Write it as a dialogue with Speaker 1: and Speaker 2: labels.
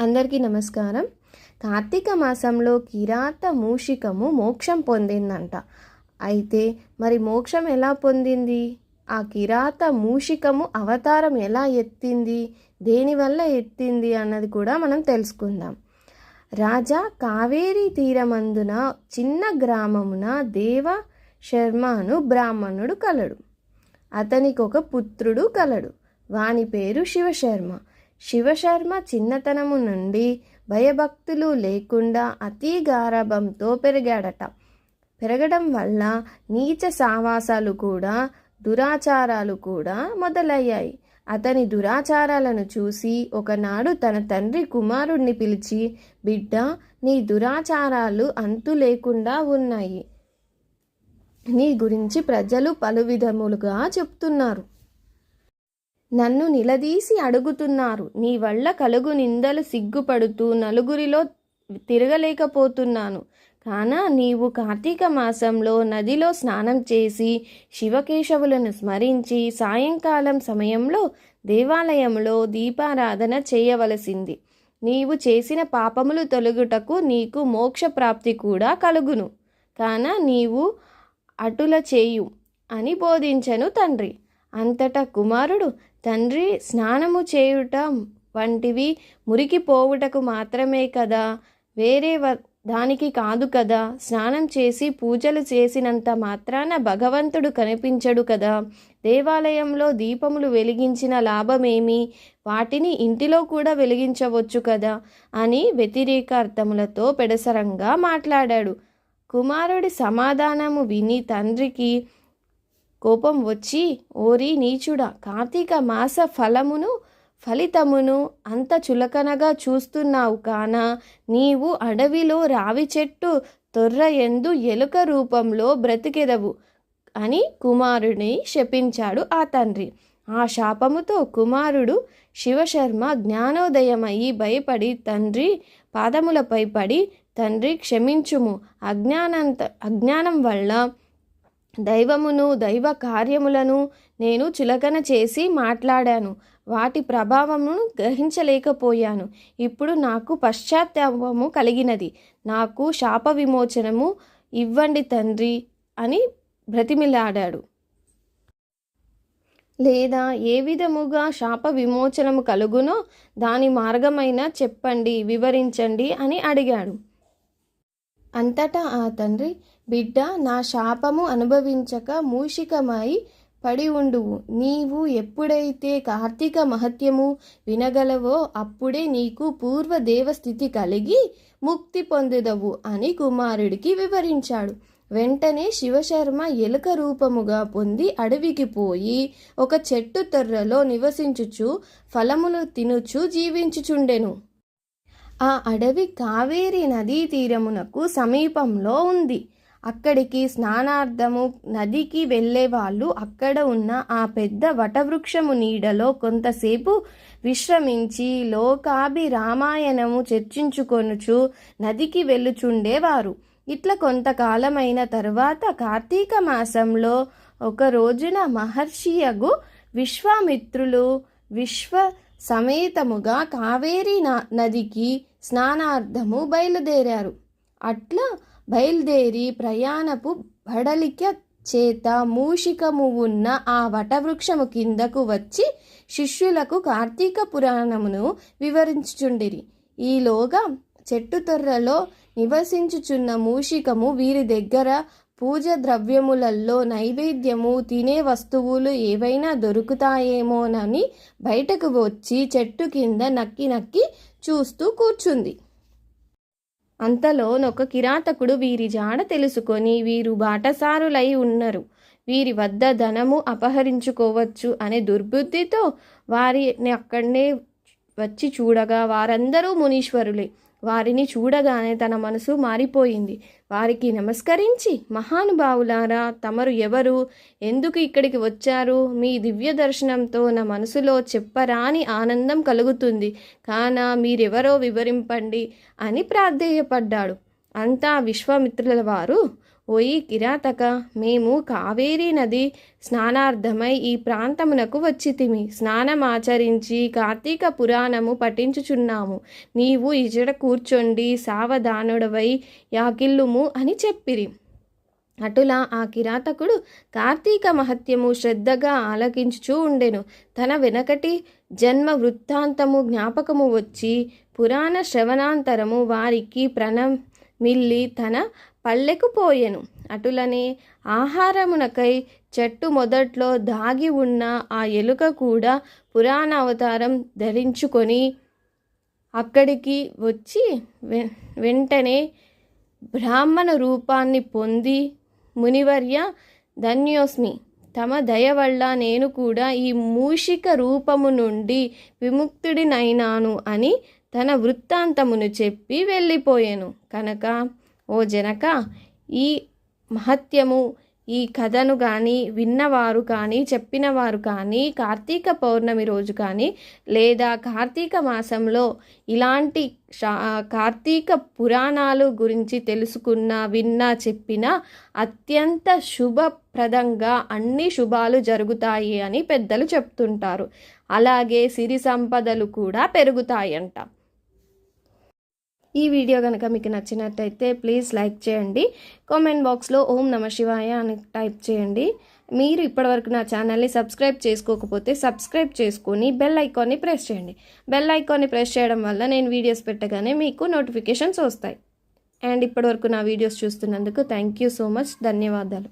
Speaker 1: అందరికీ నమస్కారం. కార్తీక మాసంలో కిరాత మూషికము మోక్షం పొందిందంట. అయితే మరి మోక్షం ఎలా పొందింది? ఆ కిరాత మూషికము అవతారం ఎలా ఎత్తింది? దేనివల్ల ఎత్తింది అన్నది కూడా మనం తెలుసుకుందాం. రాజా కావేరీ తీరమందున చిన్న గ్రామమున దేవ శర్మను బ్రాహ్మణుడు కలడు. అతనికి ఒక పుత్రుడు కలడు. వాని పేరు శివశర్మ. శివశర్మ చిన్నతనము నుండి భయభక్తులు లేకుండా అతి గారభంతో పెరిగాడట. పెరగడం వల్ల నీచ సావాసాలు కూడా దురాచారాలు కూడా మొదలయ్యాయి. అతని దురాచారాలను చూసి ఒకనాడు తన తండ్రి కుమారుణ్ణి పిలిచి బిడ్డ నీ దురాచారాలు అంతు లేకుండా ఉన్నాయి. నీ గురించి ప్రజలు పలు విధములుగా చెప్తున్నారు. నన్ను నిలదీసి అడుగుతున్నారు. నీ వల్ల కలుగు నిందలు సిగ్గుపడుతూ నలుగురిలో తిరగలేకపోతున్నాను. కాన నీవు కార్తీక మాసంలో నదిలో స్నానం చేసి శివకేశవులను స్మరించి సాయంకాలం సమయంలో దేవాలయంలో దీపారాధన చేయవలసింది. నీవు చేసిన పాపములు తొలగుటకు నీకు మోక్ష ప్రాప్తి కూడా కలుగును. కాన నీవు అటుల చేయు అని బోధించను తండ్రి. అంతటా కుమారుడు తండ్రి స్నానము చేయుట వంటివి మురికిపోవుటకు మాత్రమే కదా? వేరే వ దానికి కాదు కదా? స్నానం చేసి పూజలు చేసినంత మాత్రాన భగవంతుడు కనిపించడు కదా? దేవాలయంలో దీపములు వెలిగించిన లాభమేమి? వాటిని ఇంటిలో కూడా వెలిగించవచ్చు కదా? అని వ్యతిరేక అర్థములతో పెడసరంగా మాట్లాడాడు. కుమారుడి సమాధానము విని తండ్రికి కోపం వచ్చి ఓరి నీచుడా కార్తీక మాస ఫలమును ఫలితమును అంత చులకనగా చూస్తున్నావు కాన? నీవు అడవిలో రావి చెట్టు తొర్ర ఎందు ఎలుక రూపంలో బ్రతికెదవు అని కుమారుని శపించాడు ఆ తండ్రి. ఆ శాపముతో కుమారుడు శివశర్మ జ్ఞానోదయమయ్యి భయపడి తండ్రి పాదములపై పడి తండ్రి క్షమించుము. అజ్ఞానంత అజ్ఞానం వల్ల దైవమును దైవ కార్యములను నేను చులకన చేసి మాట్లాడాను. వాటి ప్రభావమును గ్రహించలేకపోయాను. ఇప్పుడు నాకు పశ్చాత్తాపము కలిగినది. నాకు శాప విమోచనము ఇవ్వండి తండ్రి అని బ్రతిమిలాడాడు. లేదా ఏ విధముగా శాప విమోచనము కలుగునో దాని మార్గమైనా చెప్పండి వివరించండి అని అడిగాడు. అంతటా ఆ తండ్రి బిడ్డ నా శాపము అనుభవించక మూషికమై పడి ఉండువు నీవు ఎప్పుడైతే కార్తీక మహత్యము వినగలవో అప్పుడే నీకు పూర్వ దేవస్థితి కలిగి ముక్తి పొందెదవు అని కుమారుడికి వివరించాడు. వెంటనే శివశర్మ ఎలుక రూపముగా పొంది అడవికి పోయి ఒక చెట్టు తొర్రలో నివసించుచు ఫలములు తినుచు జీవించుచుండెను. ఆ అడవి కావేరి నదీ తీరమునకు సమీపంలో ఉంది. అక్కడికి స్నానార్థము నదికి వెళ్ళే వాళ్ళు అక్కడ ఉన్న ఆ పెద్ద వటవృక్షము నీడలో కొంతసేపు విశ్రమించి లోకాభి రామాయణము చర్చించుకొనుచు నదికి వెళ్ళుచుండేవారు. ఇట్లా కొంతకాలమైన తర్వాత కార్తీక మాసంలో ఒక రోజున మహర్షియగు విశ్వామిత్రులు విశ్వ సమేతముగా కావేరీ నదికి స్నానార్థము బయలుదేరారు. అట్లా బయలుదేరి ప్రయాణపు బడలిక చేత మూషికము ఉన్న ఆ వటవృక్షము కిందకు వచ్చి శిష్యులకు కార్తీక పురాణమును వివరించుచుండిరి. ఈలోగా చెట్టు తొర్రలో నివసించుచున్న మూషికము వీరి దగ్గర పూజ ద్రవ్యములలో నైవేద్యము తినే వస్తువులు ఏవైనా దొరుకుతాయేమోనని బయటకు వచ్చి చెట్టు కింద నక్కి నక్కి చూస్తూ కూర్చుంది. అంతలోనొక కిరాతకుడు వీరి జాడ తెలుసుకొని వీరు బాటసారులై ఉన్నారు. వీరి వద్ద ధనము అపహరించుకోవచ్చు అనే దుర్బుద్ధితో వారిని అక్కడనే వచ్చి చూడగా వారందరూ మునీశ్వరులే. వారిని చూడగానే తన మనసు మారిపోయింది. వారికి నమస్కరించి మహానుభావులారా తమరు ఎవరు? ఎందుకు ఇక్కడికి వచ్చారు? మీ దివ్య దర్శనంతో నా మనసులో చెప్పరాని ఆనందం కలుగుతుంది. కానా మీరెవరో వివరింపండి అని ప్రాధేయపడ్డాడు. అంతా విశ్వామిత్రుల వారు? ఓయి కిరాతక మేము కావేరీ నది స్నానార్థమై ఈ ప్రాంతమునకు వచ్చితిమి. స్నానమాచరించి కార్తీక పురాణము పఠించుచున్నాము. నీవు ఇజడ కూర్చొండి సావధానుడవై యాకిల్లుము అని చెప్పిరి. అటులా ఆ కిరాతకుడు కార్తీక మహత్యము శ్రద్ధగా ఆలకించుచూ ఉండెను. తన వెనకటి జన్మ వృత్తాంతము జ్ఞాపకము వచ్చి పురాణ శ్రవణాంతరము వారికి ప్రణమిల్లి తన పల్లెకు పోయెను. అటులనే ఆహారమునకై చెట్టు మొదట్లో దాగి ఉన్న ఆ ఎలుక కూడా పురాణ అవతారం ధరించుకొని అక్కడికి వచ్చి వె- వెంటనే బ్రాహ్మణ రూపాన్ని పొంది మునివర్య ధన్యోస్మి తమ దయ వల్ల నేను కూడా ఈ మూషిక రూపము నుండి విముక్తుడినైనాను అని తన వృత్తాంతమును చెప్పి వెళ్ళిపోయాను. కనుక ఓ జనక ఈ మహత్యము ఈ కథను కానీ విన్నవారు కానీ చెప్పినవారు కానీ కార్తీక పౌర్ణమి రోజు కానీ లేదా కార్తీక మాసంలో ఇలాంటి కార్తీక పురాణాలు గురించి తెలుసుకున్న విన్నా చెప్పిన అత్యంత శుభప్రదంగా అన్ని శుభాలు జరుగుతాయి అని పెద్దలు చెప్తుంటారు. అలాగే సిరి సంపదలు కూడా పెరుగుతాయంట. ఈ వీడియో కనుక మీకు నచ్చినట్టయితే ప్లీజ్ లైక్ చేయండి. కామెంట్ బాక్స్లో ఓం నమ శివాయ అని టైప్ చేయండి. మీరు ఇప్పటివరకు నా ఛానల్ని సబ్స్క్రైబ్ చేసుకోకపోతే సబ్స్క్రైబ్ చేసుకొని బెల్ ఐకాన్ని ప్రెస్ చేయండి. బెల్ ఐకాన్ని ప్రెస్ చేయడం వల్ల నేను వీడియోస్ పెట్టగానే మీకు నోటిఫికేషన్స్ వస్తాయి. అండ్ ఇప్పటివరకు నా వీడియోస్ చూస్తున్నందుకు థ్యాంక్ యూ సో మచ్ ధన్యవాదాలు.